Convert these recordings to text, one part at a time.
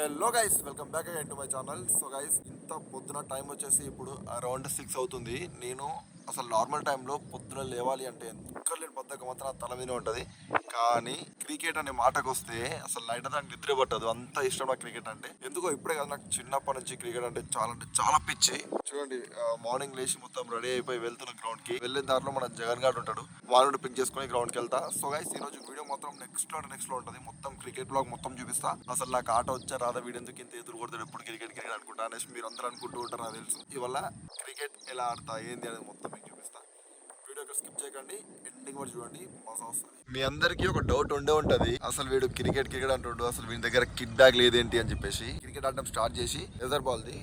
Hello guys welcome back again to my channel so guys ఇంత పొద్దున time వచ్చేసి ఇప్పుడు అరౌండ్ సిక్స్ అవుతుంది. నేను అసలు నార్మల్ టైంలో పొద్దున లేవాలి అంటే ఎక్కడ లేని బద్దకం మాత్రం తల మీద ఉంటుంది. కానీ క్రికెట్ అనే మాటకు వస్తే అసలు నైట్ అంతా నాకు నిద్ర పట్టదు. అంత ఇష్టం నాకు క్రికెట్ అంటే? ఎందుకో ఇప్పుడే కదా నాకు చిన్నప్పటి నుంచి క్రికెట్ అంటే చాలా అంటే చాలా పిచ్చి. చూడండి మార్నింగ్ లేచి మొత్తం రెడీ అయిపోయి వెళ్తున్న గ్రౌండ్కి వెళ్ళిన దారిలో మన జగన్ గారు ఉంటాడు. వాడు పిక్ చేసుకుని గ్రౌండ్కి వెళ్తా. సో గైస్ ఈ రోజు వీడియో మొత్తం నెక్స్ట్లో నెక్స్ట్లో ఉంటుంది. మొత్తం క్రికెట్ బ్లాగ్ మొత్తం చూపిస్తా. అసలు నాకు ఆట వచ్చా రాదా? వీడు ఎందుకు ఇంత ఎదురు కొడతాడు? ఎప్పుడు క్రికెట్ క్రికెట్ అనుకుంటా అనేసి మీరు అందరూ అనుకుంటూ ఉంటారు నాకు తెలుసు. ఇవల్ల క్రికెట్ ఎలా ఆడతా? ఏంది అనేది మొత్తం మీకు స్కిప్ చేయకండి. ఎండింగ్ వరకు చూడండి. మజా వస్తుంది మీ అందరికీ ఒక డౌట్ ఉండే ఉంటది. అసలు వీడు క్రికెట్ క్రికెట్ అంటుండు. అసలు వీడి దగ్గర కిడ్ బ్యాగ్ లేదేంటి అని చెప్పేసి క్రికెట్ ఆడడం స్టార్ట్ చేసి ఎదర్ బాల్ది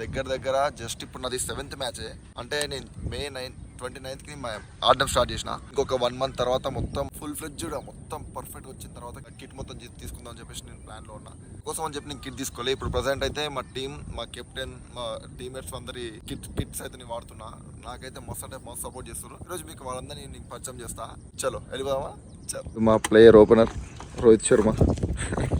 దగ్గర దగ్గర జస్ట్ ఇప్పుడు నాది సెవెంత్ మ్యాచ్ అంటే నేను మే నైన్ ట్వంటీ నైన్త్కి మా- ఆడడం స్టార్ట్ చేసిన. ఇంకొక వన్ మంత్ తర్వాత మొత్తం ఫుల్ ఫ్లెడ్జ్ మొత్తం పర్ఫెక్ట్ వచ్చిన తర్వాత కిట్ మొత్తం తీసుకుందాం అని చెప్పేసి నేను ప్లాన్లో ఉన్నా. కోసం అని చెప్పి నేను కిట్ తీసుకోలే. ఇప్పుడు ప్రజెంట్ అయితే మా టీం మా కెప్టెన్ మా టీమ్మేట్స్ అందరి కిట్ కిట్స్ అయితే నేను వాడుతున్నా. నాకైతే మస్తు అంటే మస్తు సపోర్ట్ చేస్తున్నారు ఈరోజు మీకు వాళ్ళందరినీ నేను పరిచయం చేస్తా. చలో వెళ్ళిపోదామా? చలో. మా ప్లేయర్ ఓపెనర్ రోహిత్ శర్మ.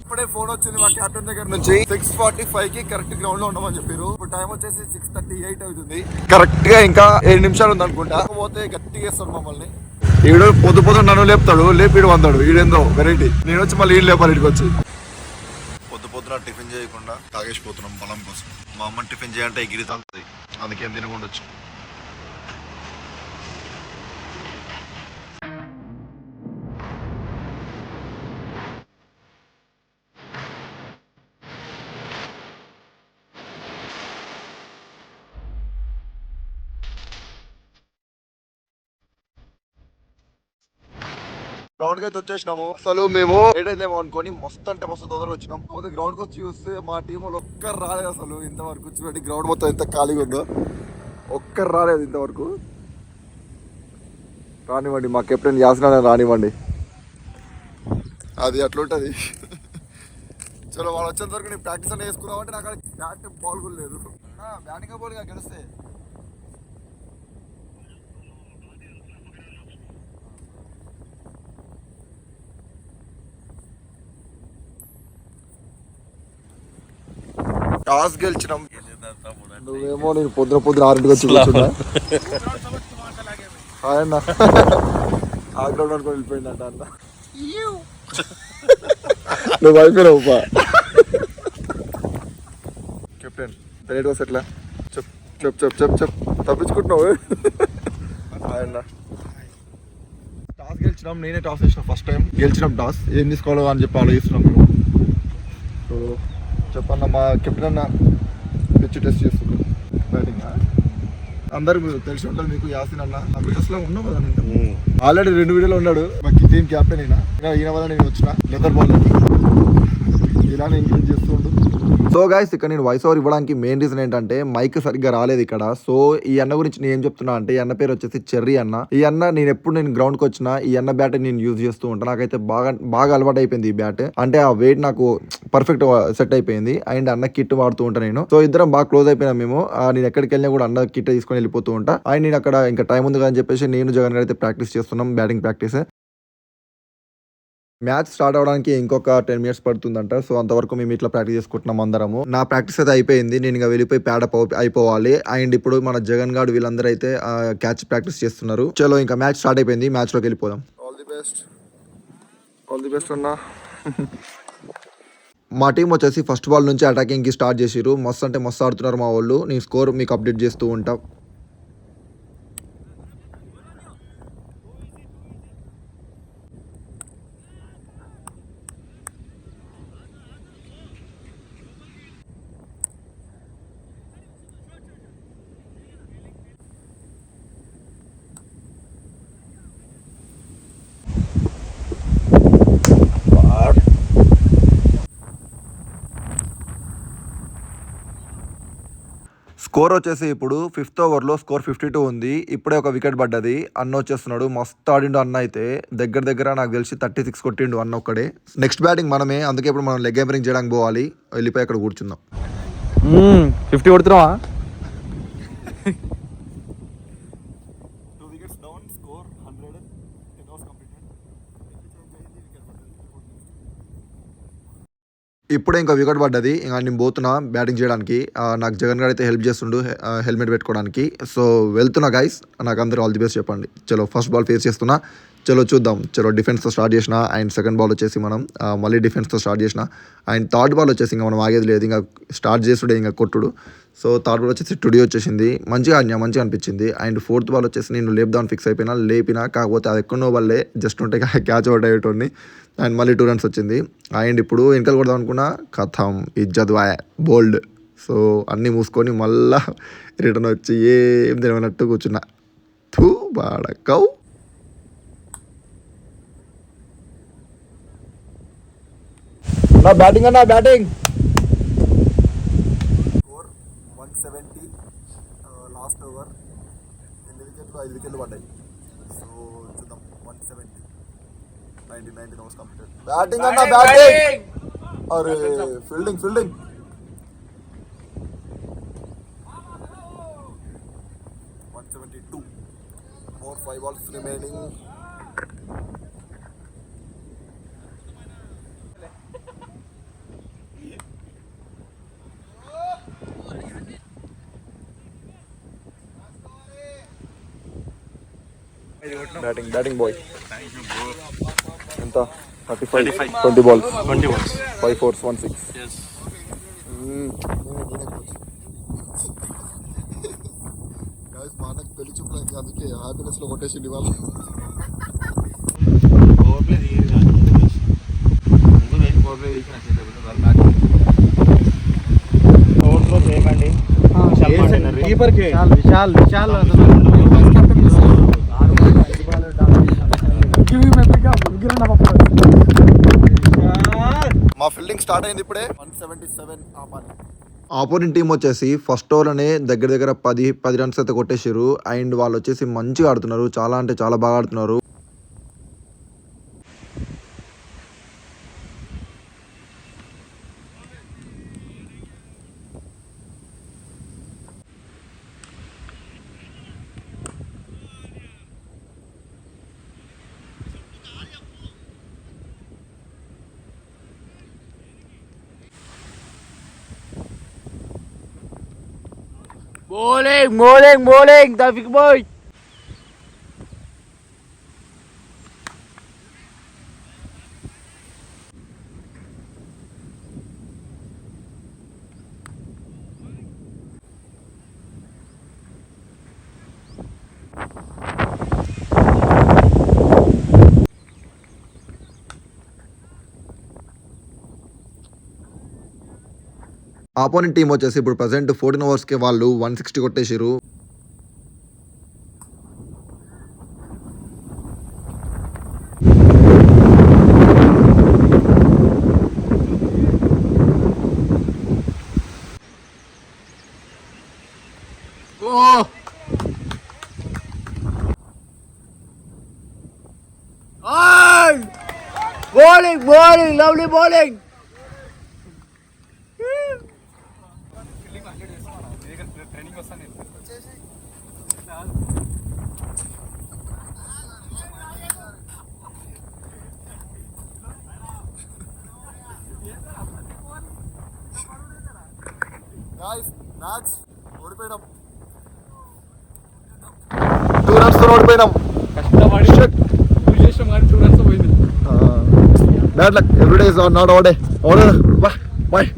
ఇప్పుడే ఫోన్ వచ్చింది మా కెప్టెన్ దగ్గర నుంచి. సిక్స్ ఫార్టీ ఫైవ్కి కరెక్ట్ గ్రౌండ్లో ఉండమని చెప్పారు ఇప్పుడు టైం వచ్చేసి సిక్స్ థర్టీ ఎయిట్ అవుతుంది. కరెక్ట్గా ఇంకా ఏడు నిమిషాలు ఉంది అనుకుంటా. పోతే గట్టిగా వేస్తాడు మమ్మల్ని. ఈడు పొద్దు పొద్దు నన్ను లేపుతాడు లేపిడు వందాడు. ఈడేందో వెరైటీ నేను వచ్చి మళ్ళీ ఈడు లేపాలి ఇటుకు వచ్చి. పొద్దు పొద్దున టిఫిన్ చేయకుండా తాగేసిపోతున్నాం బలం కోసం. మా అమ్మ టిఫిన్ చేయంటే ఎగిరి తాగుతుంది. అందుకేం తినకుండా వచ్చి. గ్రౌండ్కి అయితే వచ్చేసినాము. అసలు మేము ఏడైందేమో అనుకొని మస్తు అంటే మస్తు తొందరగా వచ్చినాం. కాకపోతే గ్రౌండ్కి వచ్చి చూస్తే మా టీం వాళ్ళు ఒక్కరు రాలేదు అసలు. ఇంతవరకు చూడండి గ్రౌండ్ మొత్తం ఎంత ఖాళీగా ఉందో. ఒక్కరు రాలేదు ఇంతవరకు. రానివ్వండి మా కెప్టెన్ యాసిన రానివ్వండి. అది అట్లుంటది చలో వాళ్ళు వచ్చేంత వరకు నేను ప్రాక్టీస్ అనేది వేసుకున్నాం అంటే నాకు బ్యాట్ బాల్ కూడా లేదు. బ్యాటింగ్ బాల్గా గెలిస్తే. టాస్ గెలిచినాం. నువ్వేమో నేను పొద్దున పొద్దున ఆరింటికి వచ్చి కూర్చున్నా. హాయ్ అన్న. ఆ గ్రౌండ్ అనుకుని వెళ్ళిపోయిందంట అన్న. నువ్వు అయిపోయినావు కెప్టెన్ రేట్ వాస్ ఎట్లా చెప్ చెప్ చెప్ చెప్ చెప్. తప్పించుకుంటున్నావు హాయ్ అన్న. టాస్ గెలిచినాం నేనే టాస్ వేసిన ఫస్ట్ టైం. గెలిచినాం టాస్. ఏం తీసుకోవాలో అని చెప్పి ఆలోచిస్తున్నాం చెప్పన్న మా కెప్టెన్ అన్న పిచ్ టెస్ట్ చేస్తున్నాడు బ్యాటింగ్ అందరు తెలిసి ఉంటుంది మీకు యాసిన్ అన్న. ఆ వీడియోస్లో ఉన్నావు కదా నేను ఆల్రెడీ రెండు వీడియోలో ఉన్నాడు. మా టీం క్యాప్టెన్ అయినా. ఈయన వల్ల నేను వచ్చిన. లెదర్ బాల్ ఇలా నేను చేస్తుండు సో గైస్ ఇక్కడ నేను వాయిస్ ఓవర్ ఇవ్వడానికి మెయిన్ రీజన్ ఏంటంటే మైక్ సరిగ్గా రాలేదు ఇక్కడ. సో ఈ అన్న గురించి నేను ఏం చెప్తున్నా అంటే ఈ అన్న పేరు వచ్చేసి చెర్రీ అన్న. ఈ అన్న నేను ఎప్పుడు నేను గ్రౌండ్కి వచ్చినా ఈ అన్న బ్యాట్ నేను యూజ్ చేస్తూ ఉంటాను నాకైతే బాగా బాగా అలవాటు అయిపోయింది ఈ బ్యాట్ అంటే ఆ వెయిట్ నాకు పర్ఫెక్ట్ సెట్ అయిపోయింది. అండ్ అన్న కిట్ వాడుతూ ఉంటాను నేను. సో ఇద్దరం బాగా క్లోజ్ అయిపోయినా మేము. నేను ఎక్కడికి వెళ్ళినా కూడా అన్న కిట్ తీసుకొని వెళ్ళిపోతూ ఉంటా. అండ్ నేను అక్కడ ఇంకా టైం ఉంది కదా అని చెప్పేసి నేను జగన్ గారు అయితే ప్రాక్టీస్ చేస్తున్నాం బ్యాటింగ్ ప్రాక్టీస్ మ్యాచ్ స్టార్ట్ అవడానికి ఇంకొక టెన్ మినిట్స్ పడుతుందంట. సో అంతవరకు మేము ఇట్లా ప్రాక్టీస్ చేసుకుంటున్నాం అందరము. నా ప్రాక్టీస్ అయితే అయిపోయింది. నేను ఇంకా వెళ్ళిపోయి ప్యాడప్ అయిపోవాలి. అండ్ ఇప్పుడు మన జగన్ గాడు వీళ్ళందరూ అయితే క్యాచ్ ప్రాక్టీస్ చేస్తున్నారు. చలో ఇంకా మ్యాచ్ స్టార్ట్ అయిపోయింది. మ్యాచ్లోకి వెళ్ళిపోదాం. All the best all the best అన్నా. మా టీం వచ్చేసి ఫస్ట్ బాల్ నుంచి అటాకింగ్కి స్టార్ట్ చేసిరు మస్తు అంటే మస్తు ఆడుతున్నారు మా వాళ్ళు. నేను స్కోర్ మీకు అప్డేట్ చేస్తూ ఉంటా. స్కోర్ వచ్చేసి ఇప్పుడు ఫిఫ్త్ ఓవర్లో స్కోర్ ఫిఫ్టీ టూ ఉంది. ఇప్పుడే ఒక వికెట్ పడ్డది. అన్న వచ్చేస్తున్నాడు. మస్తు ఆడిండు అన్న అయితే. దగ్గర దగ్గర నాకు తెలిసి థర్టీ సిక్స్ కొట్టిండు అన్న ఒక్కడే. నెక్స్ట్ బ్యాటింగ్ మనమే. అందుకే ఇప్పుడు మనం లెగ్ ఎంపరింగ్ చేయడానికి పోవాలి. వెళ్ళిపోయి అక్కడ కూర్చుందాం. ఫిఫ్టీ కొడుతున్నావా? ఇప్పుడే ఇంకా వికెట్ పడ్డది. ఇంకా నేను పోతున్నా బ్యాటింగ్ చేయడానికి. నాకు జగన్ గారు అయితే హెల్ప్ చేస్తుండు హె- హెల్మెట్ పెట్టుకోవడానికి. సో వెళ్తున్నా గైస్ నాకు అందరూ ఆల్ ది బెస్ట్ చెప్పండి. చలో ఫస్ట్ బాల్ ఫేస్ చేస్తున్నా. చలో చూద్దాం. చలో డిఫెన్స్తో స్టార్ట్ చేసిన అండ్ సెకండ్ బాల్ వచ్చేసి మనం మళ్ళీ డిఫెన్స్తో స్టార్ట్ చేసిన అండ్ థర్డ్ బాల్ వచ్చేసి ఇంకా మనం ఆగేది లేదు ఇంకా స్టార్ట్ చేసుడే ఇంకా కొట్టుడు. సో థర్డ్ బాల్ వచ్చేసి టుడి వచ్చేసింది. మంచిగా ఆడినా మంచిగా అనిపించింది. అండ్ ఫోర్త్ బాల్ వచ్చేసి నేను లేపుదామని ఫిక్స్ అయిపోయినా లేపినా కాకపోతే అది ఎక్కడో వాళ్ళే జస్ట్ ఉంటే క్యాచ్ అవుట్ అయ్యేటోడిని. అండ్ మళ్ళీ టూ రన్స్ వచ్చింది. అండ్ ఇప్పుడు వెనకాల కొడదాం అనుకున్నా కథం ఇజ్జత్ వాయ్ బోల్డ్ సో అన్నీ మూసుకొని మళ్ళా రిటర్న్ వచ్చి ఏం తెలియనట్టు కూర్చున్నా. థూ బాడకౌ నా బ్యాటింగ్ అన్నా batting score one seventy last over ఎన్ని వికెట్లు ఐదు వికెట్లు పడ్డాయి సో చూద్దాం one seventy ninety nineteen overs completed batting అన్నా బ్యాటింగ్ అరే fielding fielding one seventy two more five balls remaining batting batting boy ఎంత? Thirty five twenty balls twenty balls five fours one six మా అన్నకు పెళ్ళి చూపులకి అందుకే హ్యాపీనెస్లో కొట్టేసింది వాళ్ళు పవర్ ప్లే దిగేది కాదు ముందు వేసి పవర్ ప్లే తీసిన పవర్ ప్లే చేయకండి కీపర్కి విశాల్ విశాల్ మా ఫీల్డింగ్ స్టార్ట్ అయింది ఇప్పుడే. One seventy seven opponent team వచ్చేసి ఫస్ట్ ఓవర్లోనే దగ్గర దగ్గర పది పది రన్స్ అయితే కొట్టేసారు అండ్ వాళ్ళు వచ్చేసి మంచిగా ఆడుతున్నారు. చాలా అంటే చాలా బాగా ఆడుతున్నారు. Bowling, bowling, bowling, Taufik boy. Opponent team వచ్చేసి ఇప్పుడు ప్రజెంట్ ఫోర్టీన్ ఓవర్స్కి వాళ్ళు వన్ సిక్స్టీ కొట్టేసారు Oh. Oh! Bowling, bowling, lovely bowling. Match ఓడిపోయినాం two runs ఓడిపోయినాం bad luck every day is not our day our day boy bye